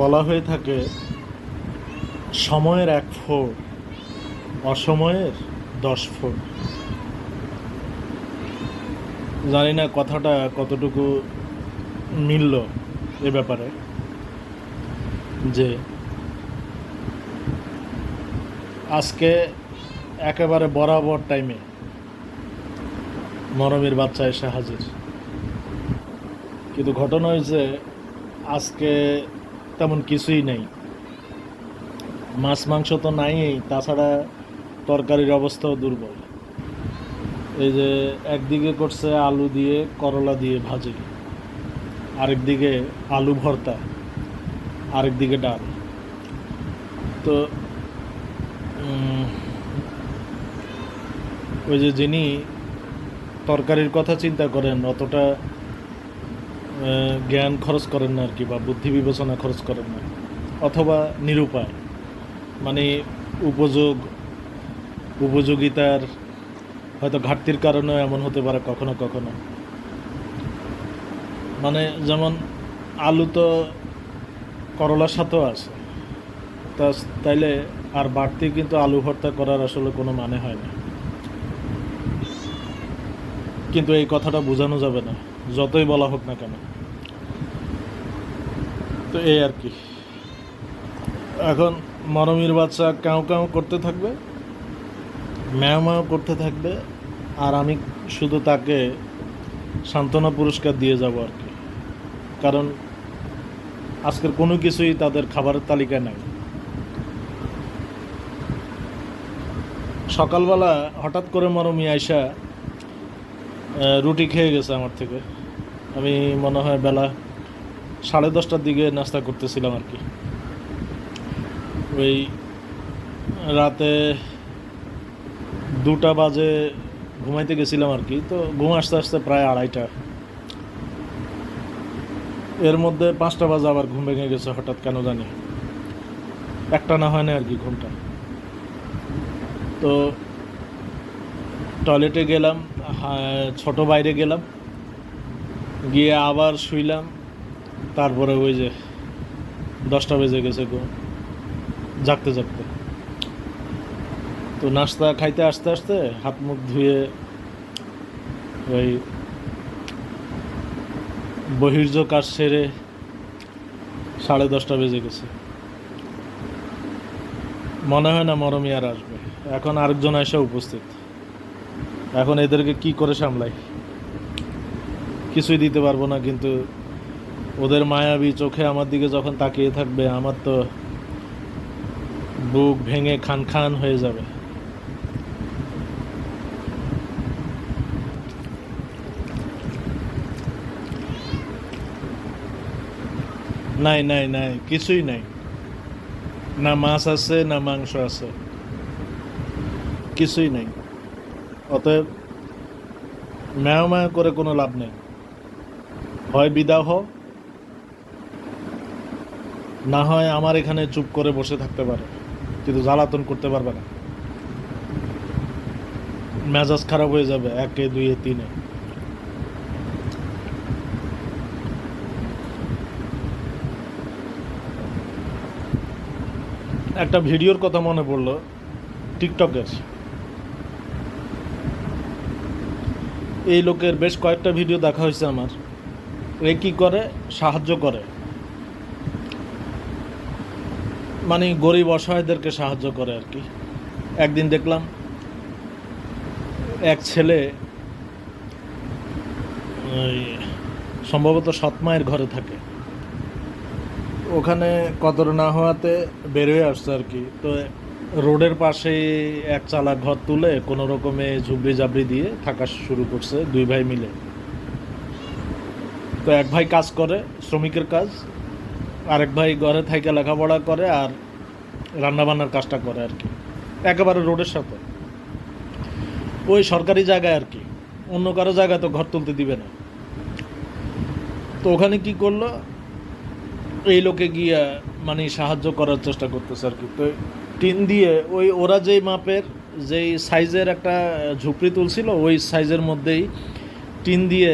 বলা হয়ে থাকে, সময়ের এক ফোর অসময়ের দশ ফোর জানি না কথাটা কতটুকু মিলল এ ব্যাপারে, যে আজকে একেবারে বরাবর টাইমে মরমের বাচ্চা এসে হাজির। কিন্তু ঘটনা হয়েছে, আজকে তেমন কিছুই নেই। মাছ, মাংস তো নাই তাছাড়া তরকারির অবস্থাও দুর্বল। এই যে একদিকে করছে আলু দিয়ে, করলা দিয়ে ভাজি, আরেকদিকে আলু ভর্তা, আরেকদিকে ডাল। তো ওই যে যিনি তরকারির কথা চিন্তা করেন, অতটা জ্ঞান খরচ করেন না আর কি, বা বুদ্ধি বিবেচনা খরচ করেন না, অথবা নিরুপায়। মানে উপযোগ, উপযোগিতার হয়তো ঘাটতির কারণে এমন হতে পারে কখনো কখনো। মানে যেমন আলু তো করলার সাথেও আছে, তা তাইলে আর বাড়তি কিন্তু আলু ভর্তা করার আসলে কোনো মানে হয় না। কিন্তু এই কথাটা বোঝানো যাবে না। যতই বলা হোক না কেন। তো এই আর কি। এখন মরমির বাচ্চা কাউ কাউ করতে থাকবে, ম্যাও ম্যাও করতে থাকবে, আর আমি শুধু তাকে সান্ত্বনা পুরস্কার দিয়ে যাব আর কি। কারণ আজকের কোনো কিছুই তাদের খাবারের তালিকায় নাই। সকালবেলা হঠাৎ করে মরমি আয়সা রুটি খেয়ে গেছে আমার থেকে। আমি মনে হয় বেলা সাড়ে দশটার দিকে নাস্তা করতেছিলাম আর কি। ওই রাতে দুটা বাজে ঘুমাইতে গেছিলাম আর কি, তো ঘুম আসতে আসতে প্রায় আড়াইটা। এর মধ্যে পাঁচটা বাজে আবার ঘুম ভেঙে গেছে হঠাৎ, কেন জানি। একটা না হয় না আর কি ঘুমটা। তো টয়লেটে গেলাম ছোট বাইরে গেলাম, গিয়ে আবার শুইলাম, তারপরে ওই যে দশটা বেজে গেছে গো, জাগতে জাগতে। তো নাস্তা খাইতে আসতে আসতে হাত মুখ ধুয়ে ওই বহির্য কাজ সেরে সাড়ে দশটা বেজে গেছে। মনে হয় না মরমি আর আসবে। এখন আরেকজন এসে উপস্থিত। এখন এদেরকে কি করে সামলাই? কিছুই দিতে পারব না, কিন্তু ওদের মায়াবী চোখে আমার দিকে যখন তাকিয়ে থাকবে, আমার তো বুক ভেঙে খান খান হয়ে যাবে। নাই নাই নাই, কিছুই নাই। না মাছ আছে, না মাংস আছে। কিছুই নাই। অতএব ম্যাও করে কোনো লাভ নেই। হয় বিদা হও না হয় আমার এখানে চুপ করে বসে থাকতে পারে, কিন্তু জ্বালাতন করতে পারবে না। মেজাজ খারাপ হয়ে যাবে একে দুইয়ে তিনে। একটা ভিডিওর কথা মনে পড়ল, টিকটকের। এই লোকের বেশ কয়েকটা ভিডিও দেখা হয়েছে আমার। এ কি করে? সাহায্য করে। মানে গরিব অসহায়দেরকে সাহায্য করে আর কি। একদিন দেখলাম এক ছেলে সম্ভবত সৎমায়ের ঘরে থাকে। ওখানে কদর না হওয়াতে বেরোয় আসছে আর কি। তো রোডের পাশে এক চালা ঘর তুলে কোনো রকমে ঝুবড়ি জাবড়ি দিয়ে থাকা শুরু করছে দুই ভাই মিলে। তো এক ভাই কাজ করে, শ্রমিকের কাজ, আরেক ভাই ঘরে থেকে লেখাপড়া করে আর রান্নাবান্নার কাজটা করে আর কি। একেবারে রোডের সাথে। ওই সরকারি জায়গায় আর কি। অন্য কারও জায়গায় তো ঘর তুলতে দিবে না। তো ওখানে কি করল? এই লোকে গিয়া মানে সাহায্য করার চেষ্টা করতেছে আর কি। তো টিন দিয়ে ওই ওরা যেই মাপের, যেই সাইজের একটা ঝুপড়ি তুলছিল, ওই সাইজের মধ্যেই টিন দিয়ে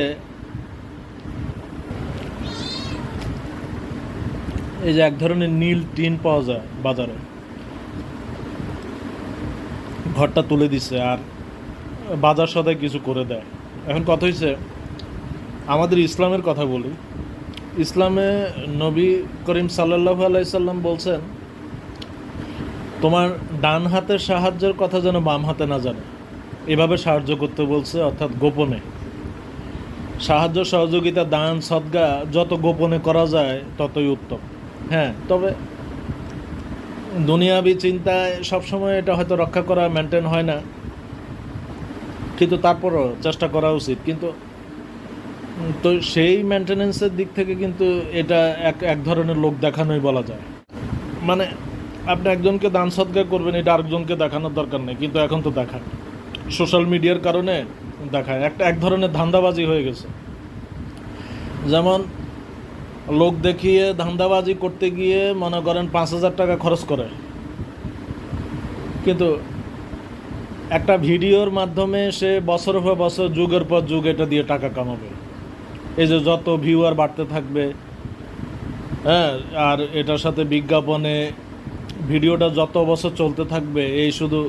এই যে এক ধরনের নীল টিন পাওয়া যায় বাজারে। ঘরটা তুলে দিছে আর বাজার সদায় কিছু করে দেয়। এখন কথা হয়েছে আমাদের ইসলামের কথা বলি। ইসলামে নবী করিম সাল্লাহ আলাইসাল্লাম বলছেন তোমার ডান হাতের সাহায্যের কথা যেন বাম হাতে না জানে। এভাবে সাহায্য করতে বলছে, অর্থাৎ গোপনে। সাহায্য, সহযোগিতা, দান, সদ্গা যত গোপনে করা যায়, ততই উত্তম। হ্যাঁ তবে দুনিয়াবি চিন্তায় সবসময় এটা হয়তো রক্ষা করা মেনটেন হয় না। কিন্তু তারপরও চেষ্টা করা উচিত। কিন্তু তো সেই মেনটেনেন্সের দিক থেকে কিন্তু এটা এক এক ধরনের লোক দেখানোই বলা যায়। মানে আপনি একজনকে দান সৎকার করবেন, এটা আরেকজনকে দেখানোর দরকার নেই, কিন্তু এখন তো দেখায়। সোশ্যাল মিডিয়ার কারণে দেখায়। একটা, এক ধরনের ধান্দাবাজি হয়ে গেছে। যেমন, লোক দেখিয়ে ধান্দাবাজি করতে গিয়ে মনে করেন পাঁচ হাজার টাকা খরচ করে। কিন্তু একটা ভিডিওর মাধ্যমে সে বছর পর বছর, যুগের পর যুগ এটা দিয়ে টাকা কামাবে। এই যে যত ভিউয়ার বাড়তে থাকবে হ্যাঁ আর এটার সাথে বিজ্ঞাপনে ভিডিওটা যত বছর চলতে থাকবে, এই শুধু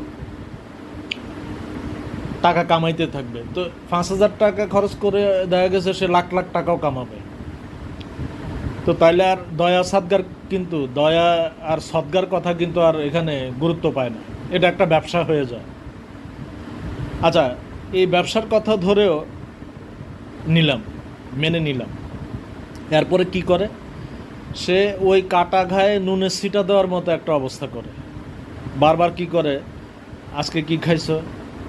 টাকা কামাইতে থাকবে। তো পাঁচ হাজার টাকা খরচ করে দেখা গেছে সে লাখ লাখ টাকাও কামাবে। তো তাইলে আর দয়া সদ্গার কিন্তু, দয়া আর সদ্গার কথা কিন্তু আর এখানে গুরুত্ব পায় না। এটা একটা ব্যবসা হয়ে যায়। আচ্ছা এই ব্যবসার কথা ধরেও নিলাম, মেনে নিলাম। এরপরে কি করে? সে ওই কাটা ঘায়ে নুনের সিটা দেওয়ার মতো একটা অবস্থা করে। বারবার কি করে? আজকে কি খাইছো?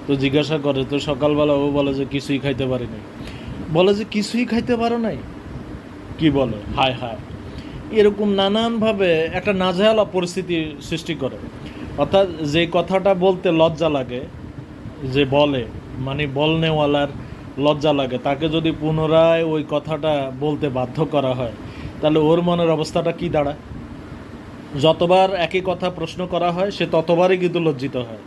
তো জিজ্ঞাসা করে, তো সকালবেলা ও বলে যে কিছুই খাইতে পারি নাই বলে যে কিছুই খাইতে পারো নাই? কি বলে? হায় হায়। এরকম নানানভাবে একটা নাজেহাল পরিস্থিতি সৃষ্টি করে। অর্থাৎ যে কথাটা বলতে লজ্জা লাগে, যে বলে মানে বলনেওয়ালার লজ্জা লাগে, তাকে যদি পুনরায় ওই কথাটা বলতে বাধ্য করা হয় তাহলে ওর মনের অবস্থাটা কি দাঁড়ায়? যতবার একই কথা প্রশ্ন করা হয়, সে ততবারই কিন্তু লজ্জিত হয়।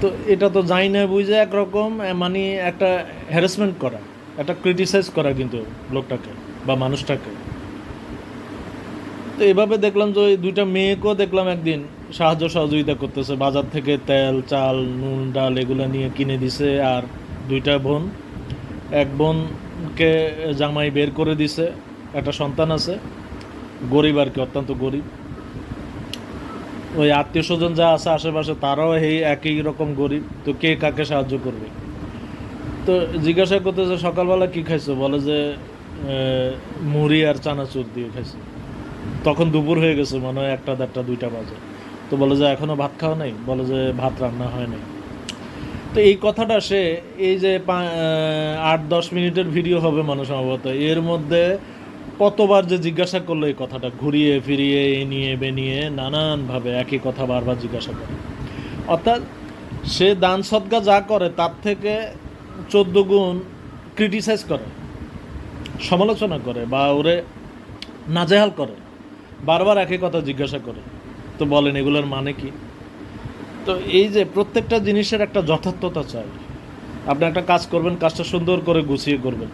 তো এটা তো যাই না বুঝে একরকম মানে একটা হ্যারাসমেন্ট করা, একটা ক্রিটিসাইজ করা কিন্তু লোকটাকে বা মানুষটাকে। তো এভাবে দেখলাম যে ওই দুইটা মেয়েকেও দেখলাম একদিন সাহায্য সহযোগিতা করতেছে। বাজার থেকে তেল, চাল, নুন, ডাল এগুলো নিয়ে কিনে দিছে আর দুইটা বোন। এক বোনকে জামাই বের করে দিছে। একটা সন্তান আছে, গরিব আর কি, অত্যন্ত গরিব। ওই আত্মীয় স্বজন যা আছে আশেপাশে, তারাও এই একই রকম গরিব। তো কে কাকে সাহায্য করবে? তো জিজ্ঞাসা করতেছে, সকালবেলা কি খাইছো? বলে যে মুড়ি আর চানাচুর দিয়ে খাইছে। তখন দুপুর হয়ে গেছে, মনে হয় একটা দেড়টা, দুইটা বাজে। তো বলে যে, এখনও ভাত খাওয়া নাই? বলে যে, ভাত রান্না হয় নাই। তো এই কথাটা সে, এই যে আট, দশ মিনিটের ভিডিও হবে মানুষ সম্ভবত। এর মধ্যে কতবার যে জিজ্ঞাসা করল এই কথাটা, ঘুরিয়ে ফিরিয়ে, এ নিয়ে, বে নিয়ে, নানানভাবে একই কথা বারবার জিজ্ঞাসা করে। অর্থাৎ সে দান সদ্গা যা করে, তার থেকে চোদ্দ গুণ ক্রিটিসাইজ করে, সমালোচনা করে বা ওরে নাজেহাল করে, বারবার একই কথা জিজ্ঞাসা করে। তো বলেন, এগুলোর মানে কি? তো এই যে প্রত্যেকটা জিনিসের একটা যথার্থতা চাই। আপনি একটা কাজ করবেন, কাজটা সুন্দর করে গুছিয়ে করবেন।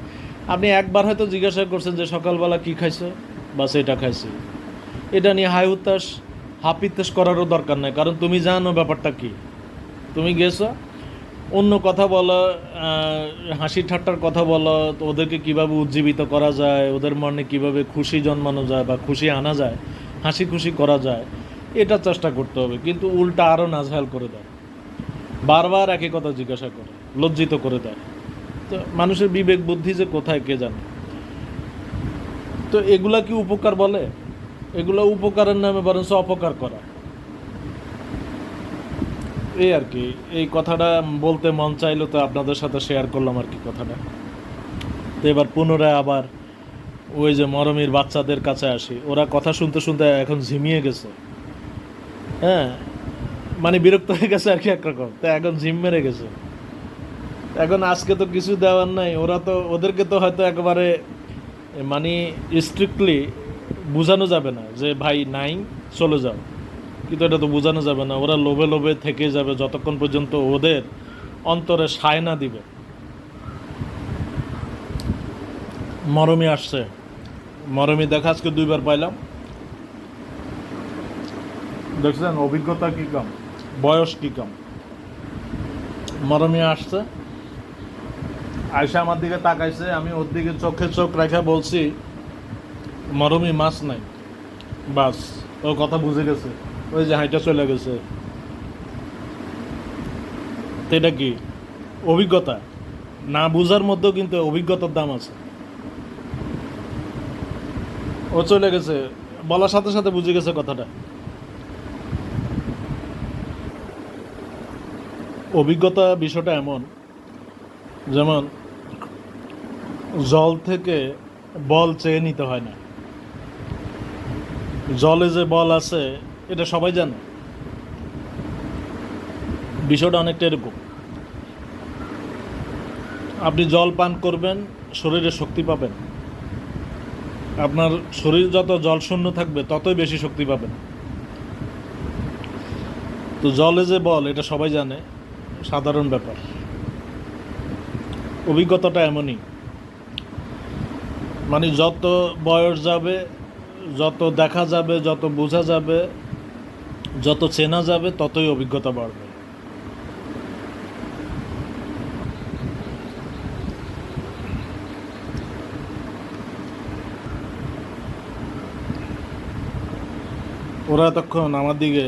আপনি একবার হয়তো জিজ্ঞাসা করছেন যে সকালবেলা কি খাইছো বা সেটা খাইছি। এটা নিয়ে হাই উত্তাস হাপিত্তাস করারও দরকার নাই, কারণ তুমি জানো ব্যাপারটা কি। তুমি গেছো, অন্য কথা বলো হাসি ঠাট্টার কথা বলো, তো ওদেরকে কীভাবে উজ্জীবিত করা যায়, ওদের মনে কীভাবে খুশি জন্মানো যায় বা খুশি আনা যায়, হাসি খুশি করা যায়, এটা চেষ্টা করতে হবে। কিন্তু উল্টা আরও নাজহাল করে দেয় বারবার একই কথা জিজ্ঞাসা করে, লজ্জিত করে দেয় তো মানুষের বিবেক বুদ্ধি যে কোথায়, কে জানে? তো এগুলা কি উপকার বলে? এগুলো উপকারের নামে বরঞ্চ অপকার করা। এই আর কি, এই কথাটা বলতে মন চাইলো তো আপনাদের সাথে শেয়ার করলাম আর কি কথাটা। তো এবার পুনরায় আবার ওই যে মরমির বাচ্চাদের কাছে আসি। ওরা কথা শুনতে শুনতে এখন ঝিমিয়ে গেছে। হ্যাঁ মানে বিরক্ত হয়ে গেছে আর কি একরকম। তো এখন ঝিম মেরে গেছে। এখন আজকে তো কিছু দেওয়ার নাই। ওরা তো, ওদেরকে তো হয়তো একবারে মানে স্ট্রিক্টলি বোঝানো যাবে না যে, ভাই, নাই, চলে যাও। কিন্তু এটা তো বোঝানো যাবে না। ওরা লোভে লোভে থেকে যাবে, যতক্ষণ পর্যন্ত ওদের অন্তরে সায় না দিবে। মরমি আসছে। মরমি দেখা আজকে দুইবার পাইলাম। দেখছেন, অভিজ্ঞতা কি কম? বয়স কি কম? মরমিয়া আসছে। আয়সা আমার দিকে তাকাইছে, আমি ওর দিকে চোখে চোখ রেখে বলছি, মরমি, মাছ নাই। বাস, ওর কথা বুঝে গেছে। ওই যে হাইটা চলে গেছে। এটা কি? অভিজ্ঞতা? না বুঝার মধ্যেও কিন্তু অভিজ্ঞতার দাম আছে। ও চলে গেছে। বলার সাথে সাথে বুঝে গেছে কথাটা। অভিজ্ঞতা বিষয়টা এমন, যেমন জল থেকে বল চেয়ে নিতে হয় না। জলে যে বল আছে, এটা সবাই জানে। বিষয়টা অনেকটা এরকম। আপনি জল পান করবেন, শরীরে শক্তি পাবেন। আপনার শরীর যত জল শূন্য থাকবে, ততই বেশি শক্তি পাবেন। তো জলে যে বল, এটা সবাই জানে। সাধারণ ব্যাপার। অভিজ্ঞতাটা এমনই। মানে যত বয়স যাবে, যত দেখা যাবে, যত বোঝা যাবে, যত চেনা যাবে, ততই অভিজ্ঞতা বাড়বে। ওরা এতক্ষণ আমার দিকে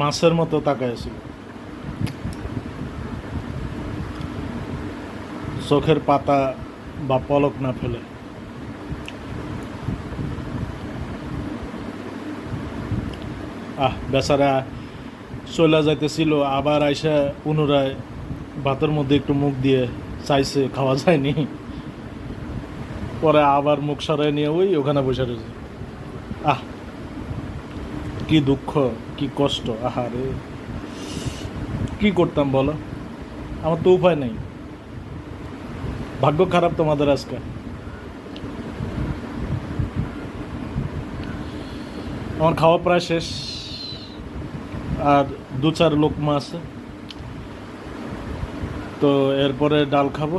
মাছের মতো তাকায় ছিল চোখের পাতা বা পলক না ফেলে। আহ, বেচারা চলে যাইতেছিল, আবার আইসা পুনরায় ভাতের মধ্যে একটু মুখ দিয়ে চাইছে, খাওয়া যায়নি। পরে আবার মুখ সরাই নিয়ে ওই ওখানে বসে রয়েছে আহ, কি দুঃখ, কি কষ্ট, আহারে। কি করতাম বলো? আমার তো উপায় নেই। ভাগ্য খারাপ তোমাদের আজকে। আমার খাওয়া প্রায় শেষ। আর দু চার লোকমা আছে। তো এরপরে ডাল খাব।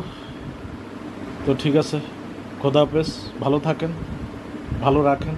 তো ঠিক আছে, খোদা হাফেজ, ভালো থাকেন, ভালো রাখেন।